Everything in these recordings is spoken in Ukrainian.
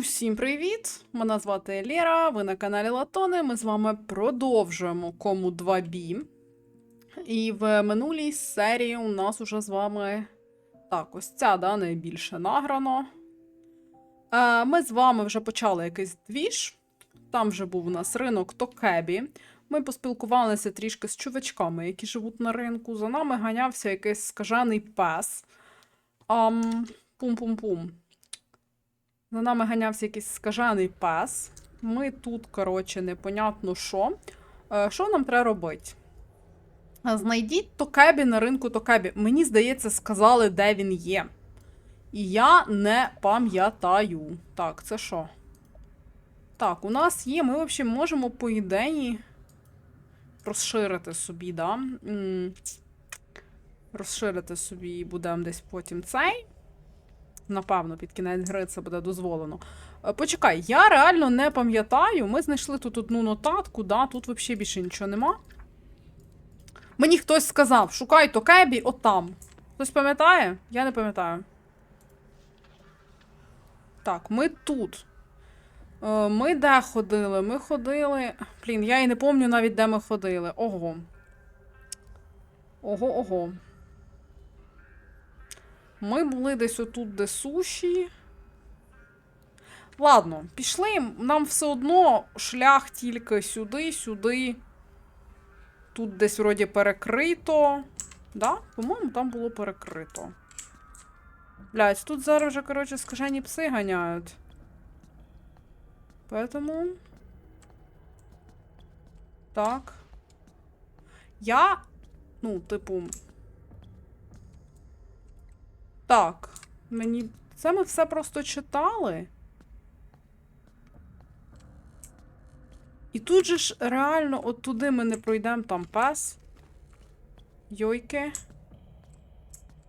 Усім привіт! Мене звати Лєра, ви на каналі Латони. Ми з вами продовжуємо кому 2B. І в минулій серії у нас уже з вами так, ось ця да, найбільше награно. Е, Ми з вами вже почали якийсь двіж. Там вже був у нас ринок Токебі. Ми поспілкувалися трішки з чувачками, які живуть на ринку. За нами ганявся якийсь скажений пес. Ам, пум-пум-пум. За нами ганявся якийсь скажений пес. Ми тут, коротше, непонятно що. Е, Що нам треба робити? Е, Знайдіть Токебі на ринку Токебі. Мені здається, сказали, де він є. І я не пам'ятаю. Так, це що? Так, у нас є. Ми, взагалі, можемо, по ідеї, розширити собі, да? Розширити собі будемо десь потім цей. Напевно, під кінець гри це буде дозволено. Е, Почекай, я реально не пам'ятаю. Ми знайшли тут одну нотатку, да, тут взагалі більше нічого нема. Мені хтось сказав, шукай Токебі отам. Хтось пам'ятає? Я не пам'ятаю. Так, ми тут. Е, Ми де ходили? Ми ходили. Блін, я і не пам'ятаю навіть, де ми ходили. Ого. Ого, ого. Ми були десь отут, де суші. Ладно, пішли. Нам все одно шлях тільки сюди, сюди. Тут десь вроді перекрито. Да? По-моєму, там було перекрито. Блять, тут зараз вже, коротше, скажені пси ганяють. Поэтому. Так. Я. Ну, типу. Так. Мені. Це ми все просто читали. І тут же ж реально, от туди ми не пройдемо там пес. Йойки.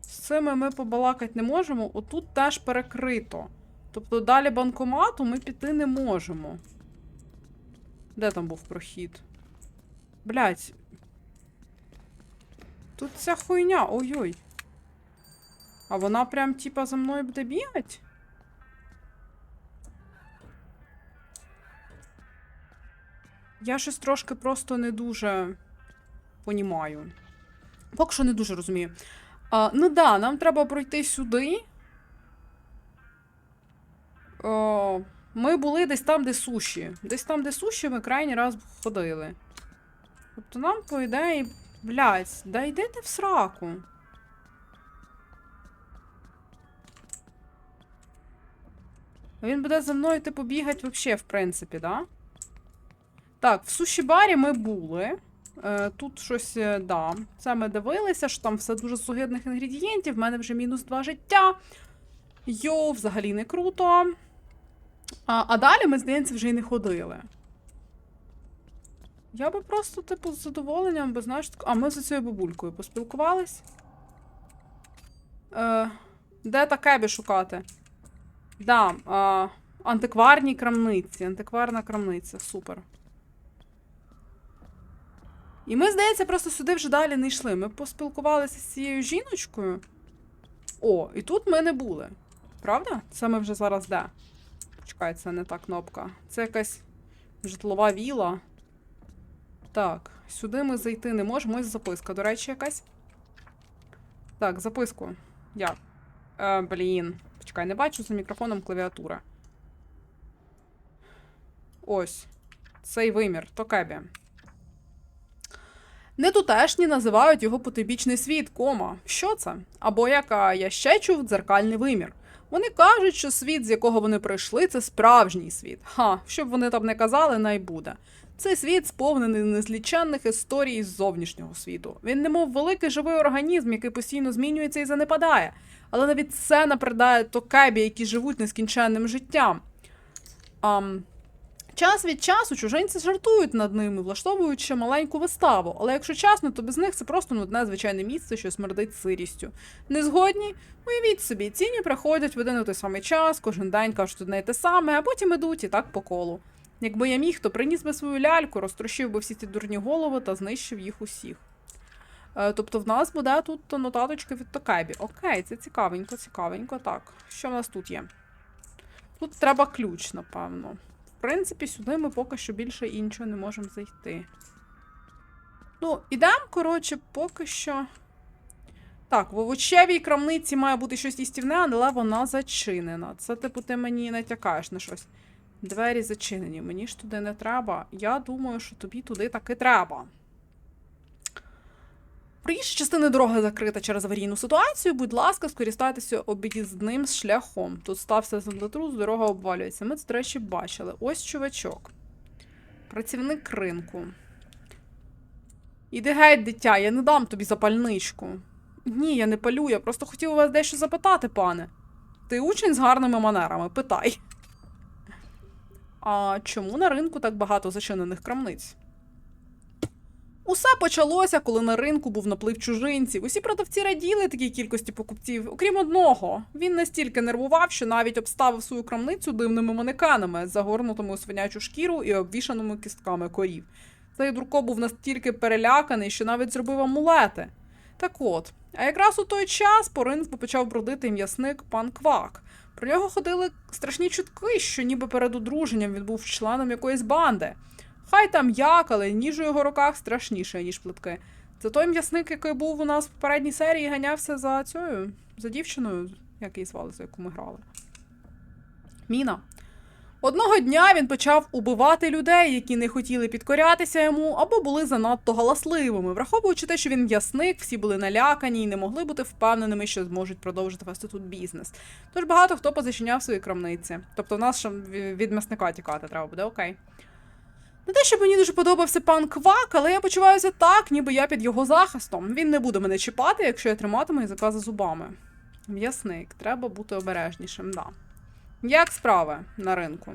З цими ми побалакати не можемо. Отут теж перекрито. Тобто далі банкомату ми піти не можемо. Де там був прохід? Блять. Тут ця хуйня. Ой-ой. А вона прям типа за мною буде бігати? Я щось трошки просто не дуже понімаю. Поки що не дуже розумію. А, ну да, нам треба пройти сюди. О, ми були десь там, де суші. Десь там, де суші, ми крайній раз ходили. Тобто нам, по ідеї, блядь, да йди ти в сраку. Він буде за мною, типу, бігати взагалі, в принципі, да? Так, в суші-барі ми були. Е, тут щось, е, да. Це ми дивилися, що там все дуже з огидних інгредієнтів. В мене вже мінус два життя. Йо, взагалі не круто. А, а далі ми, здається, вже й не ходили. Я би просто, типу, з задоволенням, би, знаєш, а ми з цією бабулькою поспілкувались. Е, де такебі шукати? Да, а, антикварні крамниці. Антикварна крамниця, супер. І ми, здається, просто сюди вже далі не йшли. Ми поспілкувалися з цією жіночкою. О, і тут ми не були. Правда? Це ми вже зараз де? Чекай, це не та кнопка. Це якась житлова віла. Так, сюди ми зайти не можемо. Ось записка, до речі, якась. Так, записку. Як? Е, блін. Почекай, не бачу за мікрофоном клавіатура. Ось. Цей вимір. Токебі. Нетутешні називають його потойбічний світ, кома. Що це? Або яка я ще чув дзеркальний вимір. Вони кажуть, що світ, з якого вони прийшли, це справжній світ. Ха, щоб вони там не казали, най буде. Цей світ сповнений незліченних історій з зовнішнього світу. Він немов великий живий організм, який постійно змінюється і занепадає. Але навіть це напридає токебі, які живуть нескінченним життям. Ам, Час від часу чужинці жартують над ними, влаштовуючи маленьку виставу, але якщо чесно, то без них це просто нудне звичайне місце, що смердить сирістю. Не згодні? Уявіть собі, ціні приходять в один і той самий час, кожен день кажуть одне й те саме, а потім ідуть і так по колу. Якби я міг, то приніс би свою ляльку, розтрощив би всі ті дурні голови та знищив їх усіх. Е, тобто в нас буде тут нотаточка від Токебі. Окей, це цікавенько, цікавенько. Так, що в нас тут є? Тут треба ключ, напевно. В принципі, сюди ми поки що більше іншого не можемо зайти. Ну, ідемо, коротше, поки що. Так, в овочевій крамниці має бути щось їстівне, але вона зачинена. Це, типу, ти мені натякаєш на щось. Двері зачинені. Мені ж туди не треба. Я думаю, що тобі туди таки треба. Проїжджа частина дороги закрита через аварійну ситуацію. Будь ласка, скористайтеся об'їзним шляхом. Тут стався землетрус, дорога обвалюється. Ми це, до речі, бачили. Ось чувачок. Працівник ринку. Іди геть, дитя, я не дам тобі запальничку. Ні, я не палю, я просто хотів у вас дещо запитати, пане. Ти учень з гарними манерами, питай. А чому на ринку так багато зачинених крамниць? Усе почалося, коли на ринку був наплив чужинців. Усі продавці раділи такій кількості покупців, окрім одного. Він настільки нервував, що навіть обставив свою крамницю дивними манекенами, загорнутими у свинячу шкіру і обвішаними кістками корів. Цей дурко був настільки переляканий, що навіть зробив амулети. Так от, а якраз у той час по ринку почав бродити м'ясник пан Квак. Про нього ходили страшні чутки, що ніби перед одруженням він був членом якоїсь банди. Хай там як, але ніж у його руках страшніше, ніж плитки. Це той м'ясник, який був у нас в попередній серії, ганявся за цією, за дівчиною, як її звали, за яку ми грали. Міна. Одного дня він почав убивати людей, які не хотіли підкорятися йому або були занадто галасливими. Враховуючи те, що він м'ясник, всі були налякані і не могли бути впевненими, що зможуть продовжити вести тут бізнес. Тож багато хто позачиняв свої крамниці. Тобто, в нас ще від м'ясника тікати треба буде, окей. Не те, щоб мені дуже подобався пан Квак, але я почуваюся так, ніби я під його захистом. Він не буде мене чіпати, якщо я триматиму язика за зубами. М'ясник, треба бути обережнішим, да. Як справи на ринку?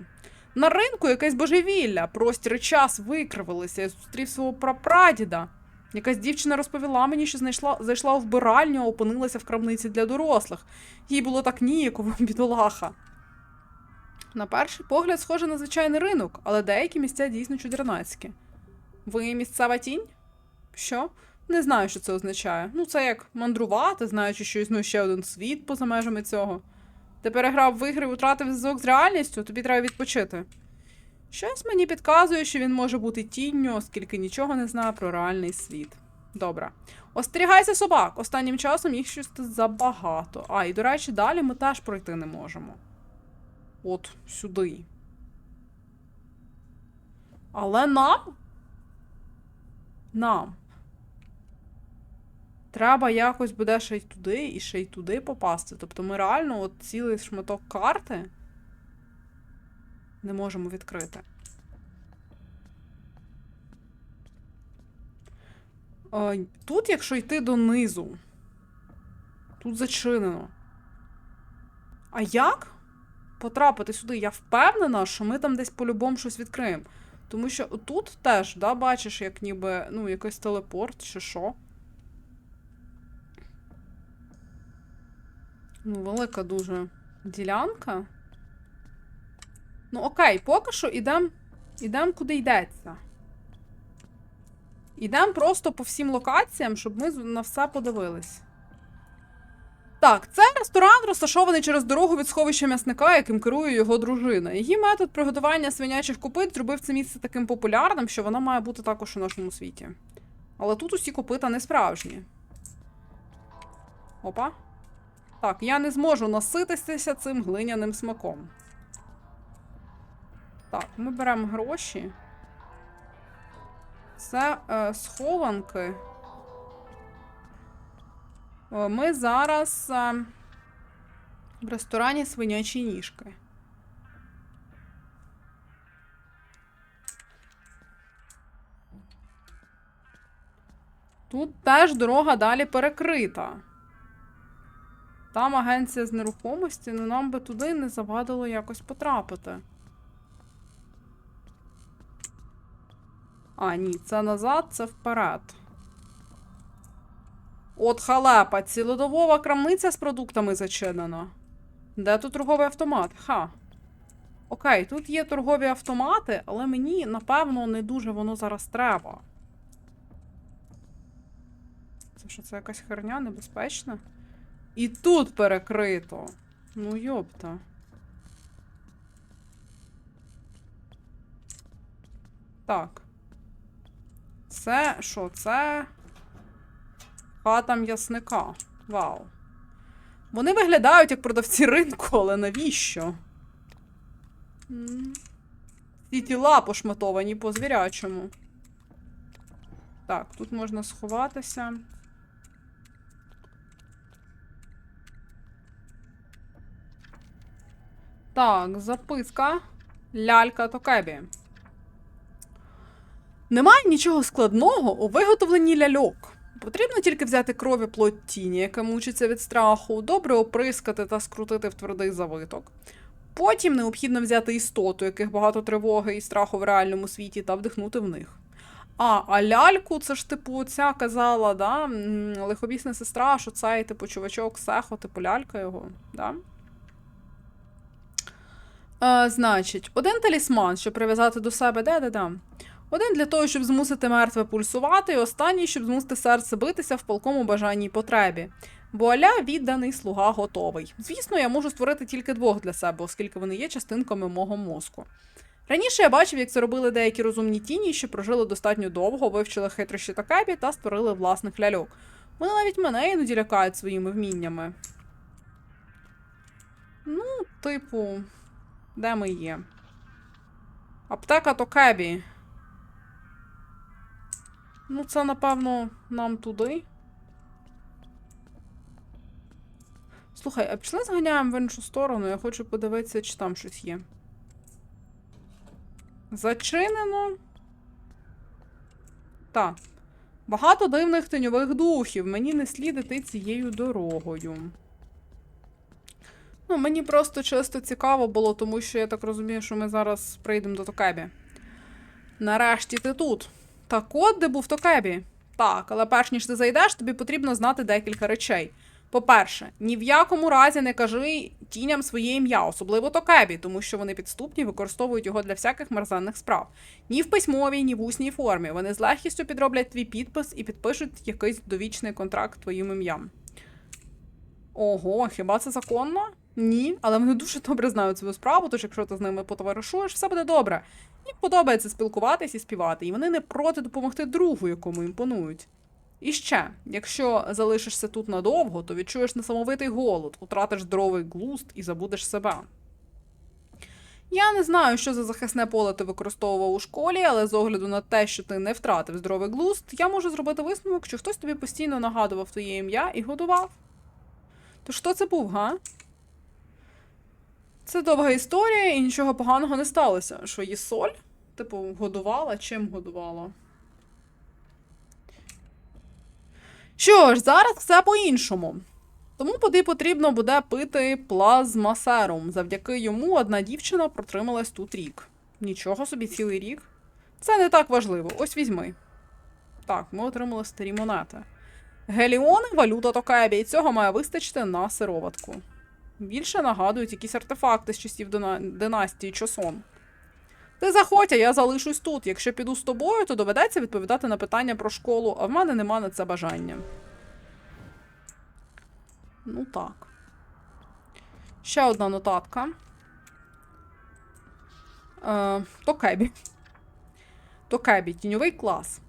На ринку якесь божевілля, простір і час викривилися. Я зустрів свого прапрадіда. Якась дівчина розповіла мені, що знайшла, зайшла у вбиральню, а опинилася в крамниці для дорослих. Їй було так ніяково, бідолаха. На перший погляд, схоже на звичайний ринок, але деякі місця дійсно чудернацькі. Ви місцева тінь? Що? Не знаю, що це означає. Ну, це як мандрувати, знаючи, що існує ще один світ поза межами цього. Ти переграв в ігри, втратив зв'язок з реальністю, тобі треба відпочити. Щось мені підказує, що він може бути тінню, оскільки нічого не знає про реальний світ. Добре. Остерігайся собак. Останнім часом їх щось забагато. А, і до речі, далі ми теж пройти не можемо. От сюди. Але нам? Нам. Треба якось буде ще й туди, і ще й туди попасти. Тобто ми реально от цілий шматок карти не можемо відкрити. Е, Тут, якщо йти донизу, тут зачинено. А як потрапити сюди? Я впевнена, що ми там десь по-любому щось відкриємо. Тому що тут теж, да, бачиш, як ніби, ну, якийсь телепорт чи що. Ну, велика дуже ділянка. Ну, окей, поки що ідемо ідем куди йдеться. Ідемо просто по всім локаціям, щоб ми на все подивились. Так, це ресторан, розташований через дорогу від сховища м'ясника, яким керує його дружина. Її метод приготування свинячих копит зробив це місце таким популярним, що воно має бути також у нашому світі. Але тут усі копита не справжні. Опа. Так, я не зможу насититися цим глиняним смаком. Так, ми беремо гроші. Це е, схованки. Е, Ми зараз е, в ресторані свинячі ніжки. Тут теж дорога далі перекрита. Там агенція з нерухомості, але нам би туди не завадило якось потрапити. А, ні, це назад, це вперед. От халепа, цілодобова крамниця з продуктами зачинена. Де тут торговий автомат? Ха. Окей, тут є торгові автомати, але мені, напевно, не дуже воно зараз треба. Це що, це якась херня небезпечна? І тут перекрито. Ну, йопта. Так. Це що? Це? Хата м'ясника. Вау. Вони виглядають як продавці ринку, але навіщо? Ці тіла пошматовані по звірячому. Так, тут можна сховатися. Так, записка. Лялька Токебі. Немає нічого складного у виготовленні ляльок. Потрібно тільки взяти крові плоть тіні, яка мучиться від страху, добре оприскати та скрутити в твердий завиток. Потім необхідно взяти істоту, яких багато тривоги і страху в реальному світі, та вдихнути в них. А, а ляльку, це ж, типу, ця казала, да? лихобісна сестра, що цей, типу, чувачок, сехо, типу, лялька його, да? Е, значить, один талісман, щоб прив'язати до себе, де-де-де. Один для того, щоб змусити мертве пульсувати, і останній, щоб змусити серце битися в палкому бажанні й потребі. Вуаля, відданий слуга готовий. Звісно, я можу створити тільки двох для себе, оскільки вони є частинками мого мозку. Раніше я бачив, як це робили деякі розумні тіні, що прожили достатньо довго, вивчили хитрощі та кебі та створили власних ляльок. Вони навіть мене іноді лякають своїми вміннями. Ну, типу, де ми є? Аптека Токебі. Ну, це, напевно, нам туди. Слухай, а пішли зганяємо в іншу сторону, я хочу подивитися, чи там щось є. Зачинено. Так. Багато дивних теньових духів. Мені не слід іти цією дорогою. Ну, мені просто чисто цікаво було, тому що я так розумію, що ми зараз прийдемо до Токебі. Нарешті ти тут. Так от, де був Токебі. Так, але перш ніж ти зайдеш, тобі потрібно знати декілька речей. По-перше, ні в якому разі не кажи тіням своє ім'я, особливо Токебі, тому що вони підступні використовують його для всяких мерзенних справ. Ні в письмовій, ні в усній формі. Вони з легкістю підроблять твій підпис і підпишуть якийсь довічний контракт твоїм ім'ям. Ого, хіба це законно? Ні, але вони дуже добре знають свою справу, тож якщо ти з ними потоваришуєш, все буде добре. Їм подобається спілкуватись і співати, і вони не проти допомогти другу, якому імпонують. І ще, якщо залишишся тут надовго, то відчуєш несамовитий голод, втратиш здоровий глузд і забудеш себе. Я не знаю, що за захисне поле ти використовував у школі, але з огляду на те, що ти не втратив здоровий глузд, я можу зробити висновок, що хтось тобі постійно нагадував твоє ім'я і годував. То що це був, га? Це довга історія і нічого поганого не сталося. Що її соль? Типу, годувала? Чим годувала? Що ж, зараз все по-іншому. Тому поди потрібно буде пити плазмасерум. Завдяки йому одна дівчина протрималась тут рік. Нічого собі цілий рік. Це не так важливо. Ось візьми. Так, ми отримали старі монети. Геліони, валюта Токебі, і цього має вистачити на сироватку. Більше нагадують якісь артефакти з часів династії Чосон. Ти заходь, я залишусь тут. Якщо піду з тобою, то доведеться відповідати на питання про школу, а в мене нема на це бажання. Ну так. Ще одна нотатка. Е, Токебі. Токебі, тіньовий клас.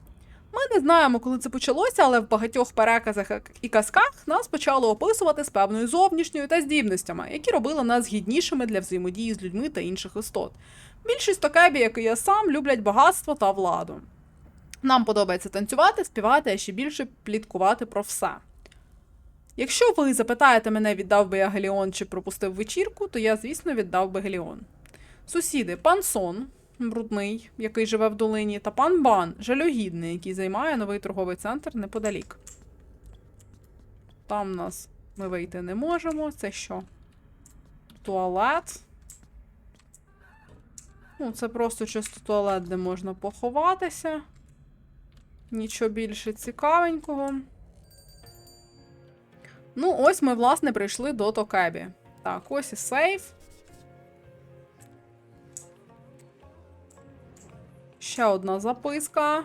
Не знаємо, коли це почалося, але в багатьох переказах і казках нас почали описувати з певною зовнішньою та здібностями, які робили нас гіднішими для взаємодії з людьми та інших істот. Більшість токебі, як і я сам, люблять багатство та владу. Нам подобається танцювати, співати, а ще більше пліткувати про все. Якщо ви запитаєте мене, віддав би я Геліон чи пропустив вечірку, то я, звісно, віддав би Геліон. Сусіди, пан Сон, брудний, який живе в долині, та пан Бан, жалюгідний, який займає новий торговий центр неподалік. Там нас ми вийти не можемо. Це що? Туалет. Ну, це просто чисто туалет, де можна поховатися. Нічого більше цікавенького. Ну, ось ми, власне, прийшли до Токебі. Так, ось і сейф. Ще одна записка.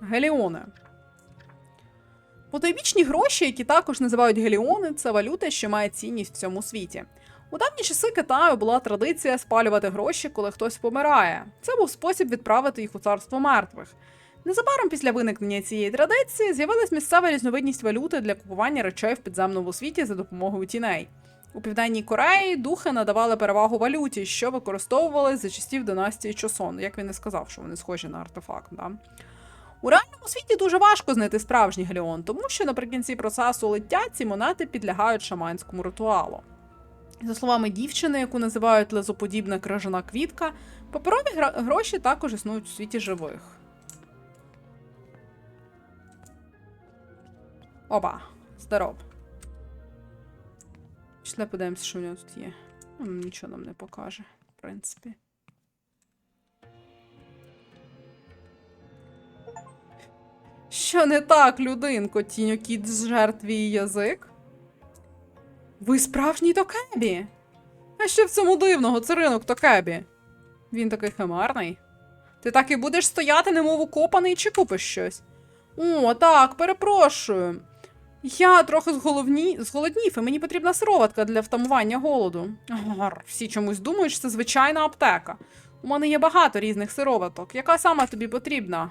Геліони. Потойбічні гроші, які також називають геліони, це валюта, що має цінність в цьому світі. У давні часи Китаю була традиція спалювати гроші, коли хтось помирає. Це був спосіб відправити їх у царство мертвих. Незабаром після виникнення цієї традиції з'явилась місцева різновидність валюти для купування речей в підземному світі за допомогою тіней. У південній Кореї духи надавали перевагу валюті, що використовувалась за часів династії Чосон. Як він і сказав, що вони схожі на артефакт. Да? У реальному світі дуже важко знайти справжній галіон, тому що наприкінці процесу лиття ці монети підлягають шаманському ритуалу. За словами дівчини, яку називають лезоподібна крижана квітка, паперові гроші також існують у світі живих. Опа, здоров. Пішли подивимося, що в нього тут є. Нічого нам не покаже, в принципі. Що не так, людинко, тіньокіт зжер твій язик? Ви справжній Токебі? А що в цьому дивного, це ринок Токебі? Він такий химерний. Ти так і будеш стояти, немов укопаний, чи купиш щось? О, так, перепрошую. Я трохи зголовні... зголоднів, і мені потрібна сироватка для втамування голоду. Гар, всі чомусь думають, що це звичайна аптека. У мене є багато різних сироваток. Яка саме тобі потрібна?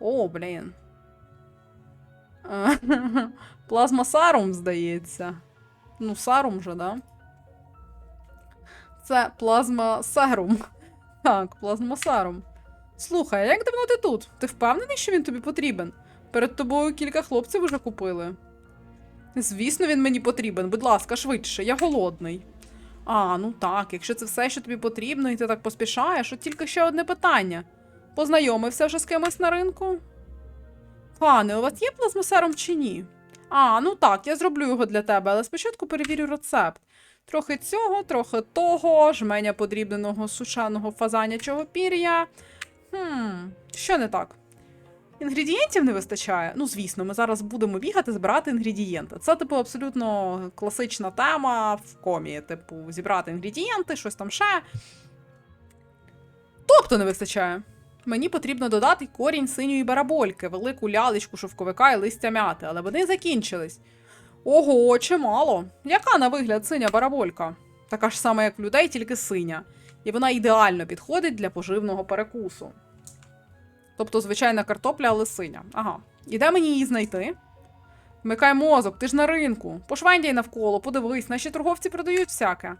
О, блін. Плазма Сарум, здається. Ну, Сарум же, да? Це плазма Сарум. Так, плазма Сарум. Слухай, як давно ти тут? Ти впевнений, що він тобі потрібен? Перед тобою кілька хлопців уже купили. Звісно, він мені потрібен. Будь ласка, швидше, я голодний. А, ну так, якщо це все, що тобі потрібно, і ти так поспішаєш, от тільки ще одне питання. Познайомився вже з кимось на ринку? Пане, у вас є плазмосером чи ні? А, ну так, я зроблю його для тебе, але спочатку перевірю рецепт. Трохи цього, трохи того, жменя подрібненого сушеного фазанячого пір'я. Хм, що не так? Інгредієнтів не вистачає. Ну, звісно, ми зараз будемо бігати, збирати інгредієнти. Це, типу, абсолютно класична тема в комі. Типу, зібрати інгредієнти, щось там ще. Тобто не вистачає. Мені потрібно додати корінь синьої барабольки, велику лялечку шовковика і листя мяти, але вони закінчились. Ого, чимало. Яка на вигляд синя бараболька? Така ж сама, як в людей, тільки синя. І вона ідеально підходить для поживного перекусу. Тобто звичайна картопля, але синя. Ага. І де мені її знайти? Вмикай мозок, ти ж на ринку. Пошвендяй навколо, подивись, наші торговці продають всяке.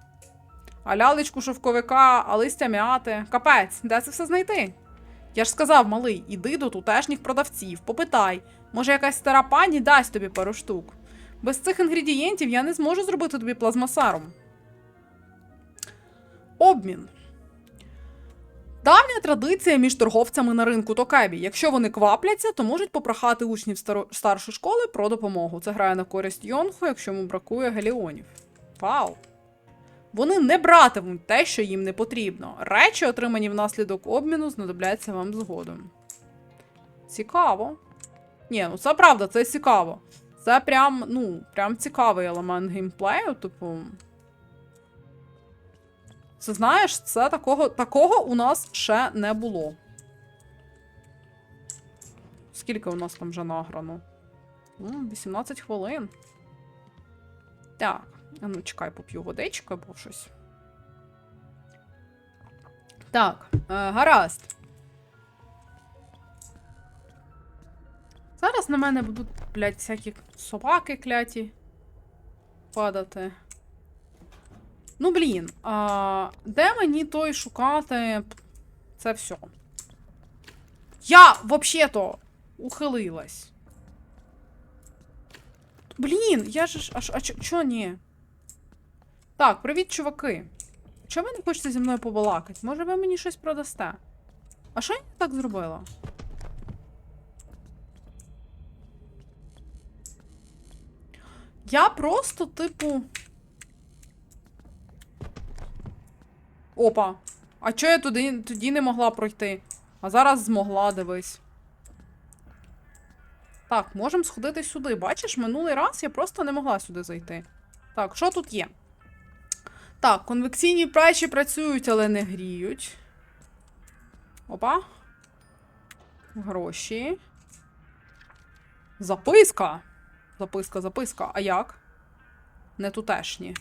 А лялечку шовковика, а листя м'яти. Капець, де це все знайти? Я ж сказав, малий, іди до тутешніх продавців, попитай. Може, якась стара пані дасть тобі пару штук. Без цих інгредієнтів я не зможу зробити тобі плазмасарум. Обмін. Давня традиція між торговцями на ринку Токебі. Якщо вони квапляться, то можуть попрохати учнів старшої школи про допомогу. Це грає на користь Йонху, якщо йому бракує галіонів. Вау! Вони не братимуть те, що їм не потрібно. Речі, отримані внаслідок обміну, знадобляться вам згодом. Цікаво. Ні, ну це правда, це цікаво. Це прям, ну, прям цікавий елемент геймплею, типу. Це знаєш, це такого, такого у нас ще не було. Скільки у нас там вже награно? 18 хвилин. Так, ну чекай, поп'ю водичку або щось. Так, е, гаразд. Зараз на мене будуть, блядь, всякі собаки кляті падати. Ну, блін, а, де мені той шукати це все? Я взагалі-то ухилилась. Блін, я ж. А, а чо, ні? Так, привіт, чуваки. Чого ви не хочете зі мною побалакати? Може, ви мені щось продасте? А що я так зробила? Я просто, типу. Опа. А чого я туди, тоді не могла пройти? А зараз змогла, дивись. Так, можемо сходити сюди. Бачиш, минулий раз я просто не могла сюди зайти. Так, що тут є? Так, конвекційні печі працюють, але не гріють. Опа. Гроші. Записка. Записка, записка. А як? Не тутешні.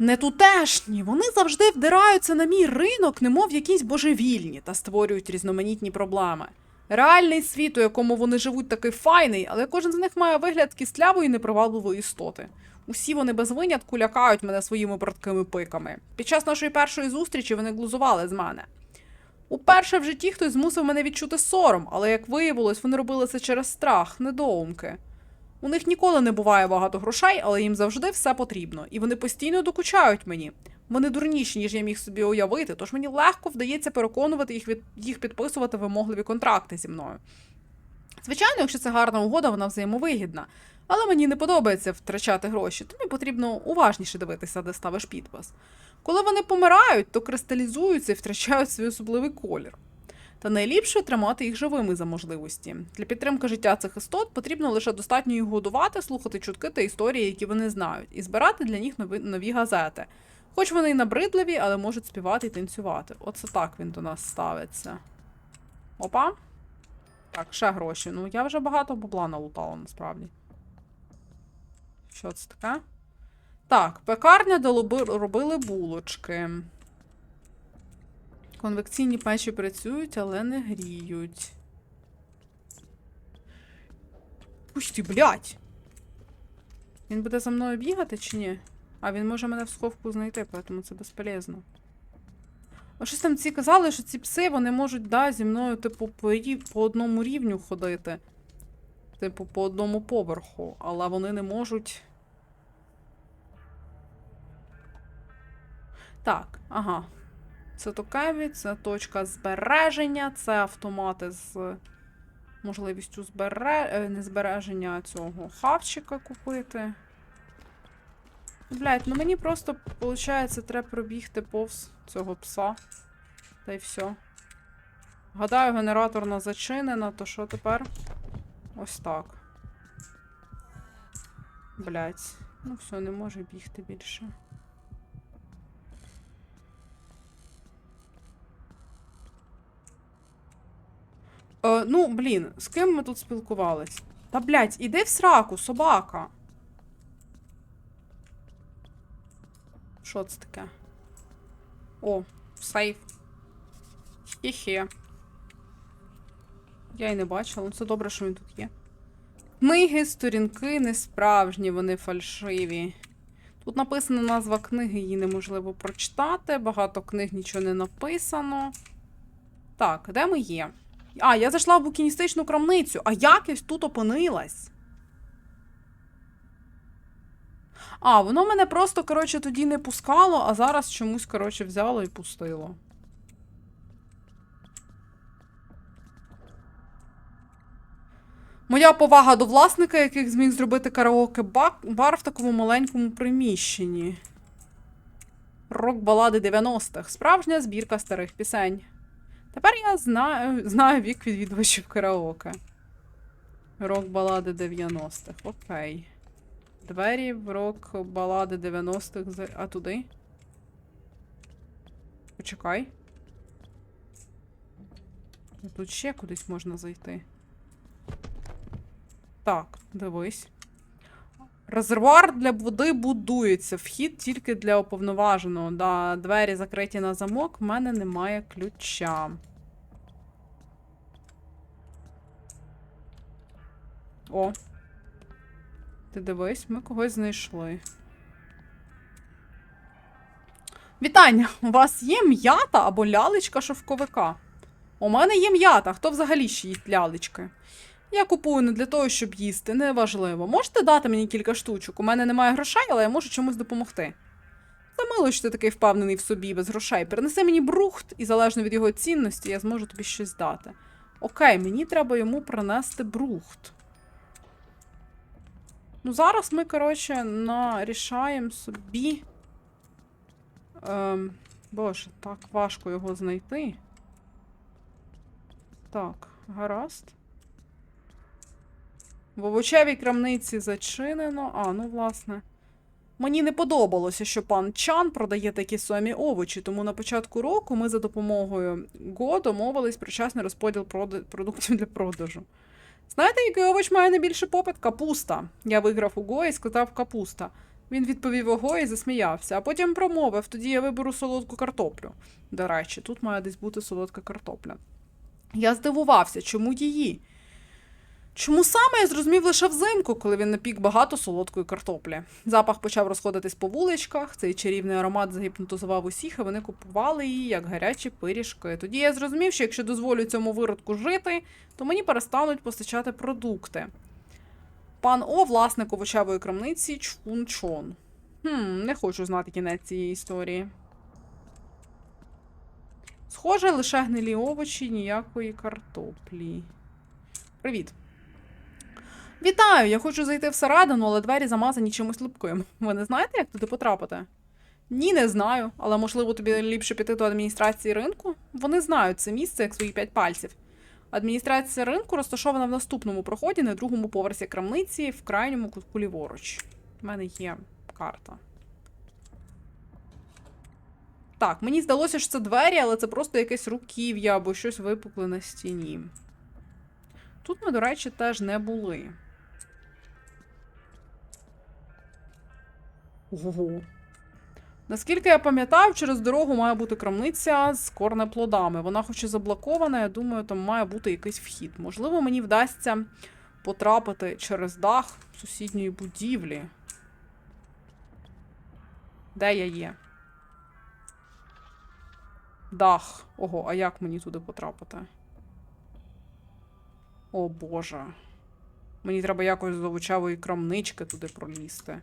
Не тутешні, вони завжди вдираються на мій ринок, немов якісь божевільні, та створюють різноманітні проблеми. Реальний світ, у якому вони живуть, такий файний, але кожен з них має вигляд кістлявої непривабливої істоти. Усі вони без винятку лякають мене своїми браткими пиками. Під час нашої першої зустрічі вони глузували з мене. Уперше в житті хтось змусив мене відчути сором, але як виявилось, вони робили це через страх, недоумки. У них ніколи не буває багато грошей, але їм завжди все потрібно, і вони постійно докучають мені. Вони дурніші, ніж я міг собі уявити, тож мені легко вдається переконувати їх від їх підписувати вимогливі контракти зі мною. Звичайно, якщо це гарна угода, вона взаємовигідна. Але мені не подобається втрачати гроші, тобі потрібно уважніше дивитися, де ставиш підпис. Коли вони помирають, то кристалізуються і втрачають свій особливий колір. Та найліпше тримати їх живими за можливості. Для підтримки життя цих істот потрібно лише достатньо їх годувати, слухати чутки та історії, які вони знають, і збирати для них нові, нові газети. Хоч вони й набридливі, але можуть співати і танцювати. Оце так він до нас ставиться. Опа. Так, ще гроші. Ну, я вже багато бабла налутала насправді. Що це таке? Так, пекарня, де робили булочки. Конвекційні печі працюють, але не гріють. Пусті, блядь! Він буде за мною бігати чи ні? А він може мене в сховку знайти, тому це безполезно. А щось там ці казали, що ці пси вони можуть, да, зі мною, типу, по, по одному рівню ходити. Типу, по одному поверху, але вони не можуть. Так, ага. Це токеві, це точка збереження, це автомати з можливістю збере... е, не збереження цього хавчика купити. Блять, ну мені просто, виходить, треба пробігти повз цього пса. Та й все. Гадаю, генераторна зачинена, то що тепер? Ось так. Блять. Ну все, не може бігти більше. Е, ну, блін, з ким ми тут спілкувались? Та блять, іди в сраку, собака. Що це таке? О, сейф. Хе-хе. Я й не бачила, ну це добре, що він тут є. Книги, сторінки не справжні, вони фальшиві. Тут написана назва книги, її неможливо прочитати. Багато книг нічого не написано. Так, де ми є? А, я зайшла в букіністичну крамницю. А як я тут опинилась? А, воно мене просто, коротше, тоді не пускало, а зараз чомусь, коротше, взяло і пустило. Моя повага до власника, яких зміг зробити караоке бар в такому маленькому приміщенні. Рок балади 90-х. Справжня збірка старих пісень. Тепер я знаю, знаю вік відвідувачів караоке. Рок балади 90-х. Окей. Двері в рок балади 90-х. А туди? Почекай. Тут ще кудись можна зайти. Так, дивись. Резервуар для води будується. Вхід тільки для уповноваженого. Да, двері закриті на замок, в мене немає ключа. О. Ти дивись, ми когось знайшли. Вітання! У вас є м'ята або лялечка шовковика? У мене є м'ята. Хто взагалі ще їсть лялечки? Я купую не для того, щоб їсти, неважливо. Можете дати мені кілька штучок? У мене немає грошей, але я можу чомусь допомогти. Це мило, що ти такий впевнений в собі без грошей. Принеси мені брухт, і залежно від його цінності, я зможу тобі щось дати. Окей, мені треба йому принести брухт. Ну, зараз ми, коротше, нарішаємо собі. Ем, боже, так важко його знайти. Так, гаразд. В овочевій крамниці зачинено. А, ну, власне. Мені не подобалося, що пан Чан продає такі самі овочі, тому на початку року ми за допомогою Го домовились про чесний розподіл продуктів для продажу. Знаєте, який овоч має найбільший попит? Капуста. Я виграв у Го і сказав капуста. Він відповів ого і засміявся, а потім промовив: тоді я виберу солодку картоплю. До речі, тут має десь бути солодка картопля. Я здивувався, чому її? Чому саме я зрозумів лише взимку, коли він напік багато солодкої картоплі. Запах почав розходитись по вуличках, цей чарівний аромат загіпнотизував усіх, і вони купували її як гарячі пиріжки. Тоді я зрозумів, що якщо дозволю цьому виродку жити, то мені перестануть постачати продукти. Пан О, власник овочевої крамниці Чфун Чон. Хм, не хочу знати кінець цієї історії. Схоже, лише гнилі овочі, ніякої картоплі. Привіт. Вітаю! Я хочу зайти всередину, але двері замазані чимось липким. Ви не знаєте, як туди потрапити? Ні, не знаю, але можливо тобі ліпше піти до адміністрації ринку? Вони знають це місце як свої п'ять пальців. Адміністрація ринку розташована в наступному проході на другому поверсі крамниці в крайньому кутку ліворуч. У мене є карта. Так, мені здалося, що це двері, але це просто якесь руків'я або щось випукле на стіні. Тут ми, до речі, теж не були. Ого. Наскільки я пам'ятаю, через дорогу має бути крамниця з корнеплодами. Вона хоч і заблокована, я думаю, там має бути якийсь вхід. Можливо, мені вдасться потрапити через дах сусідньої будівлі. Де я є? Дах. Ого, а як мені туди потрапити? О боже. Мені треба якось з овочевої крамнички туди пролізти.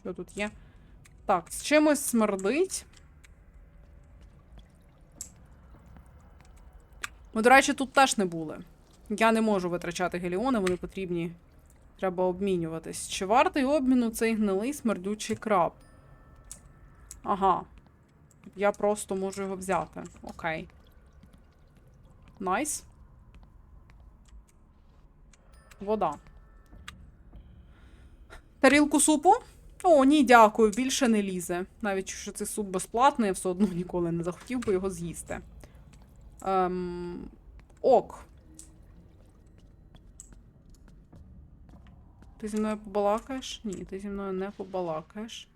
Що тут є? Так, з чимось смердить. Ми, до речі, тут теж не були. Я не можу витрачати геліони, вони потрібні. Треба обмінюватись. Чи вартий обміну цей гнилий смердючий краб? Ага. Я просто можу його взяти. Окей. Найс. Вода. Тарілку супу? О, ні, дякую, більше не лізе. Навіть що цей суп безплатний, я все одно ніколи не захотів би його з'їсти. Ем... Ок. Ти зі мною побалакаєш? Ні, ти зі мною не побалакаєш.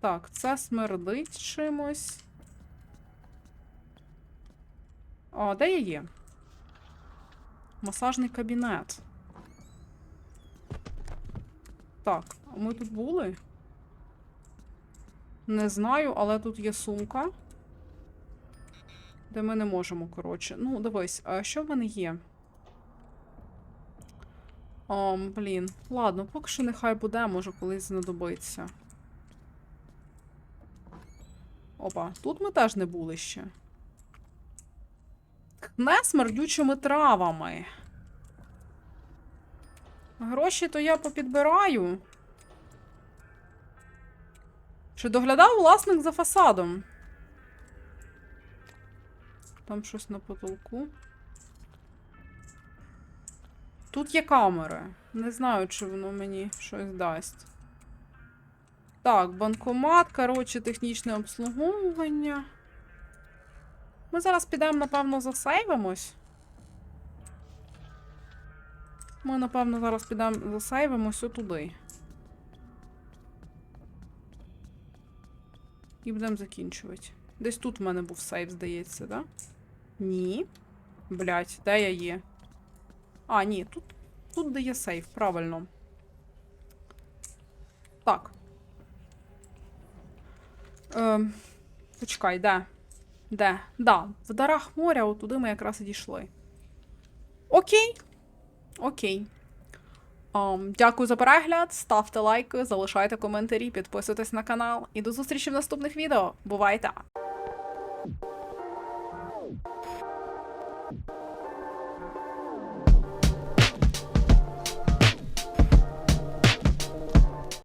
Так, це смердить чимось. О, де я є? Масажний кабінет. Так, ми тут були? Не знаю, але тут є сумка. Де ми не можемо, коротше. Ну, дивись, а що в мене є? О, блін. Ладно, поки що нехай буде, може колись знадобиться. Опа, тут ми теж не були ще. Не смердючими травами. Гроші то я попідбираю. Чи доглядав власник за фасадом? Там щось на потолку. Тут є камери. Не знаю, чи воно мені щось дасть. Так, банкомат, коротше, технічне обслуговування. Ми зараз підемо, напевно, засейвимось. Ми, напевно, зараз підемо засейвимось отуди. І будемо закінчувати. Десь тут в мене був сейв, здається, да? Ні. Блять, де я є? А, ні, тут, тут де є сейф, правильно. Так. Ем, почекай, де? Де? Да, в дарах моря, отуди ми якраз і дійшли. Окей. Окей. Um, дякую за перегляд. Ставте лайки, залишайте коментарі, підписуйтесь на канал. І до зустрічі в наступних відео. Бувайте!